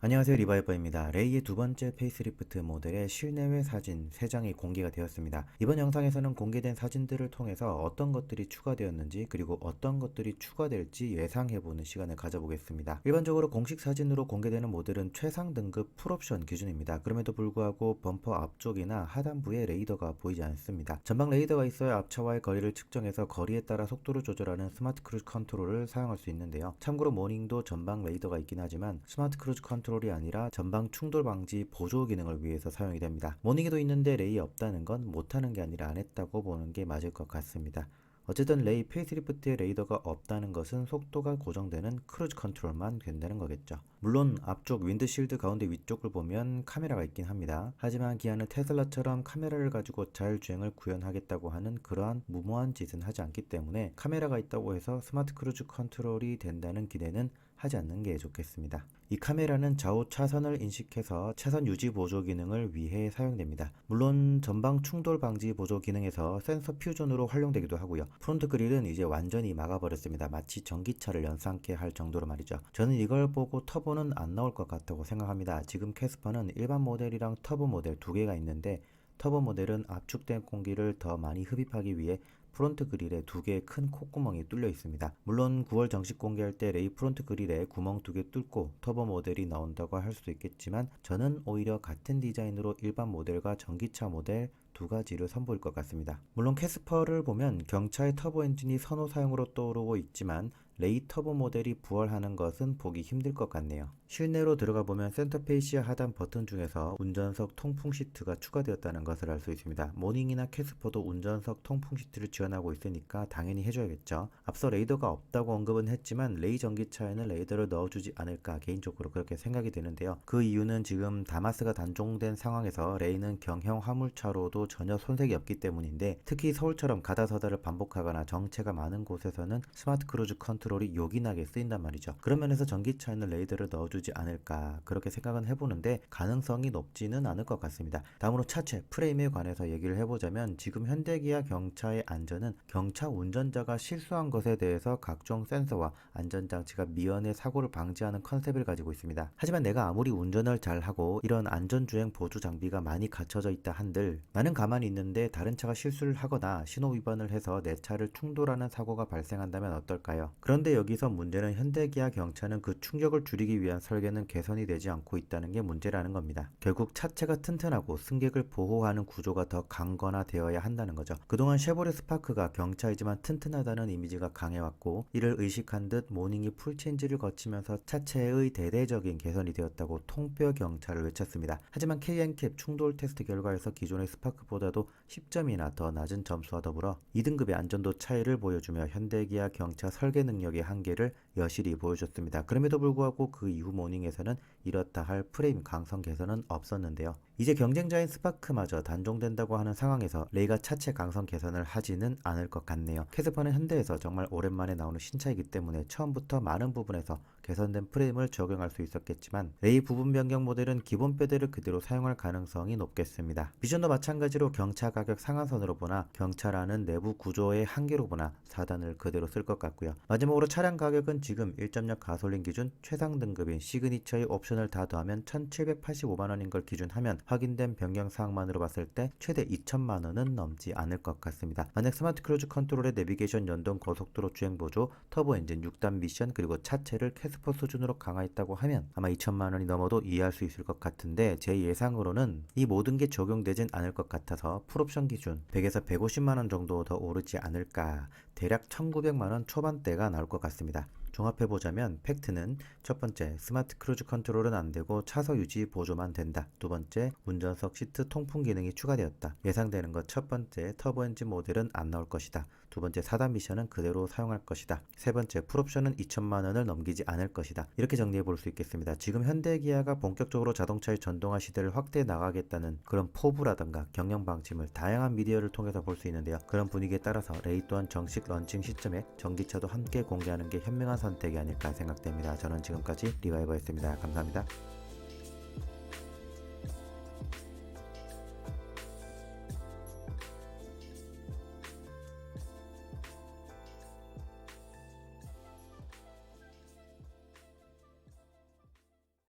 안녕하세요 리바이버입니다. 레이의 두 번째 페이스리프트 모델의 실내외 사진 3장이 공개가 되었습니다. 이번 영상에서는 공개된 사진들을 통해서 어떤 것들이 추가되었는지 그리고 어떤 것들이 추가될지 예상해보는 시간을 가져보겠습니다. 일반적으로 공식 사진으로 공개되는 모델은 최상 등급 풀옵션 기준입니다. 그럼에도 불구하고 범퍼 앞쪽이나 하단부에 레이더가 보이지 않습니다. 전방 레이더가 있어야 앞차와의 거리를 측정해서 거리에 따라 속도를 조절하는 스마트 크루즈 컨트롤을 사용할 수 있는데요. 참고로 모닝도 전방 레이더가 있긴 하지만 스마트 크루즈 컨트롤 이 아니라 전방 충돌 방지 보조 기능을 위해서 사용이 됩니다. 모닝에도 있는데 레이 없다는 건 못하는 게 아니라 안 했다고 보는 게 맞을 것 같습니다. 어쨌든 레이 페이스리프트의 레이더가 없다는 것은 속도가 고정되는 크루즈 컨트롤만 된다는 거겠죠. 물론 앞쪽 윈드실드 가운데 위쪽을 보면 카메라가 있긴 합니다. 하지만 기아는 테슬라처럼 카메라를 가지고 자율주행을 구현하겠다고 하는 그러한 무모한 짓은 하지 않기 때문에 카메라가 있다고 해서 스마트 크루즈 컨트롤이 된다는 기대는 하지 않는 게 좋겠습니다. 이 카메라는 좌우 차선을 인식해서 차선 유지 보조 기능을 위해 사용됩니다. 물론 전방 충돌 방지 보조 기능에서 센서 퓨전으로 활용되기도 하고요. 프론트 그릴은 이제 완전히 막아버렸습니다. 마치 전기차를 연상케 할 정도로 말이죠. 저는 이걸 보고 터보는 안 나올 것 같다고 생각합니다. 지금 캐스퍼는 일반 모델이랑 터보 모델 두 개가 있는데 터보 모델은 압축된 공기를 더 많이 흡입하기 위해 프론트 그릴에 두 개의 큰 콧구멍이 뚫려 있습니다. 물론 9월 정식 공개할 때 레이 프론트 그릴에 구멍 두 개 뚫고 터보 모델이 나온다고 할 수도 있겠지만 저는 오히려 같은 디자인으로 일반 모델과 전기차 모델 두 가지를 선보일 것 같습니다. 물론 캐스퍼를 보면 경차의 터보 엔진이 선호 사용으로 떠오르고 있지만 레이 터보 모델이 부활하는 것은 보기 힘들 것 같네요. 실내로 들어가 보면 센터페이시아 하단 버튼 중에서 운전석 통풍 시트가 추가되었다는 것을 알 수 있습니다. 모닝이나 캐스퍼도 운전석 통풍 시트를 지원하고 있으니까 당연히 해줘야겠죠. 앞서 레이더가 없다고 언급은 했지만 레이 전기차에는 레이더를 넣어주지 않을까 개인적으로 그렇게 생각이 되는데요. 그 이유는 지금 다마스가 단종된 상황에서 레이는 경형 화물차로도 전혀 손색이 없기 때문인데 특히 서울처럼 가다서다를 반복하거나 정체가 많은 곳에서는 스마트 크루즈 컨트롤 이 요긴하게 쓰인단 말이죠. 그런 면에서 전기차에는 레이더를 넣어주지 않을까 그렇게 생각은 해보는데 가능성이 높지는 않을 것 같습니다. 다음으로 차체 프레임에 관해서 얘기를 해보자면 지금 현대기아 경차의 안전은 경차 운전자가 실수한 것에 대해서 각종 센서와 안전장치가 미연의 사고를 방지하는 컨셉을 가지고 있습니다. 하지만 내가 아무리 운전을 잘하고 이런 안전주행 보조 장비가 많이 갖춰져 있다 한들 나는 가만히 있는데 다른 차가 실수를 하거나 신호 위반을 해서 내 차를 충돌하는 사고가 발생한다면 어떨까요? 그런 데 여기서 문제는 현대기아 경차는 그 충격을 줄이기 위한 설계는 개선이 되지 않고 있다는 게 문제라는 겁니다. 결국 차체가 튼튼하고 승객을 보호하는 구조가 더 강건화 되어야 한다는 거죠. 그동안 쉐보레 스파크가 경차이지만 튼튼하다는 이미지가 강해왔고 이를 의식한 듯 모닝이 풀체인지를 거치면서 차체의 대대적인 개선이 되었다고 통뼈 경차를 외쳤습니다. 하지만 KN캡 충돌 테스트 결과에서 기존의 스파크보다도 10점이나 더 낮은 점수와 더불어 2등급의 안전도 차이를 보여주며 현대기아 경차 설계 능력 의 한계를 여실히 보여줬습니다. 그럼에도 불구하고 그 이후 모닝에서는 이렇다 할 프레임 강성 개선은 없었는데요. 이제 경쟁자인 스파크마저 단종된다고 하는 상황에서 레이가 차체 강성 개선을 하지는 않을 것 같네요. 캐스퍼는 현대에서 정말 오랜만에 나오는 신차이기 때문에 처음부터 많은 부분에서 개선된 프레임을 적용할 수 있었겠지만 레이 부분 변경 모델은 기본 뼈대를 그대로 사용할 가능성이 높겠습니다. 비전도 마찬가지로 경차 가격 상한선으로 보나 경차라는 내부 구조의 한계로 보나 4단을 그대로 쓸 것 같고요. 마지막으로 차량 가격은 지금 1.6 가솔린 기준 최상 등급인 시그니처의 옵션 을 다 더하면 1,785만 원인 걸 기준하면 확인된 변경 사항만으로 봤을 때 최대 2천만 원은 넘지 않을 것 같습니다. 만약 스마트 크루즈 컨트롤의 내비게이션 연동 고속도로 주행 보조, 터보 엔진 6단 미션 그리고 차체를 캐스퍼 수준으로 강화했다고 하면 아마 2천만 원이 넘어도 이해할 수 있을 것 같은데 제 예상으로는 이 모든 게 적용되진 않을 것 같아서 풀옵션 기준 100에서 150만 원 정도 더 오르지 않을까 대략 1900만 원 초반대가 나올 것 같습니다. 종합해보자면 팩트는 첫 번째 스마트 크루즈 컨트롤은 안되고 차서 유지 보조만 된다. 두 번째 운전석 시트 통풍 기능이 추가되었다. 예상되는 것 첫 번째 터보 엔진 모델은 안 나올 것이다. 두 번째 4단 미션은 그대로 사용할 것이다. 세 번째 풀옵션은 2천만 원을 넘기지 않을 것이다. 이렇게 정리해 볼 수 있겠습니다. 지금 현대 기아가 본격적으로 자동차의 전동화 시대를 확대해 나가겠다는 그런 포부라던가 경영 방침을 다양한 미디어를 통해서 볼 수 있는데요. 그런 분위기에 따라서 레이 또한 정식 런칭 시점에 전기차도 함께 공개하는 게 현명한 선택이 아닐까 생각됩니다. 저는 지금까지 리바이버였습니다. 감사합니다.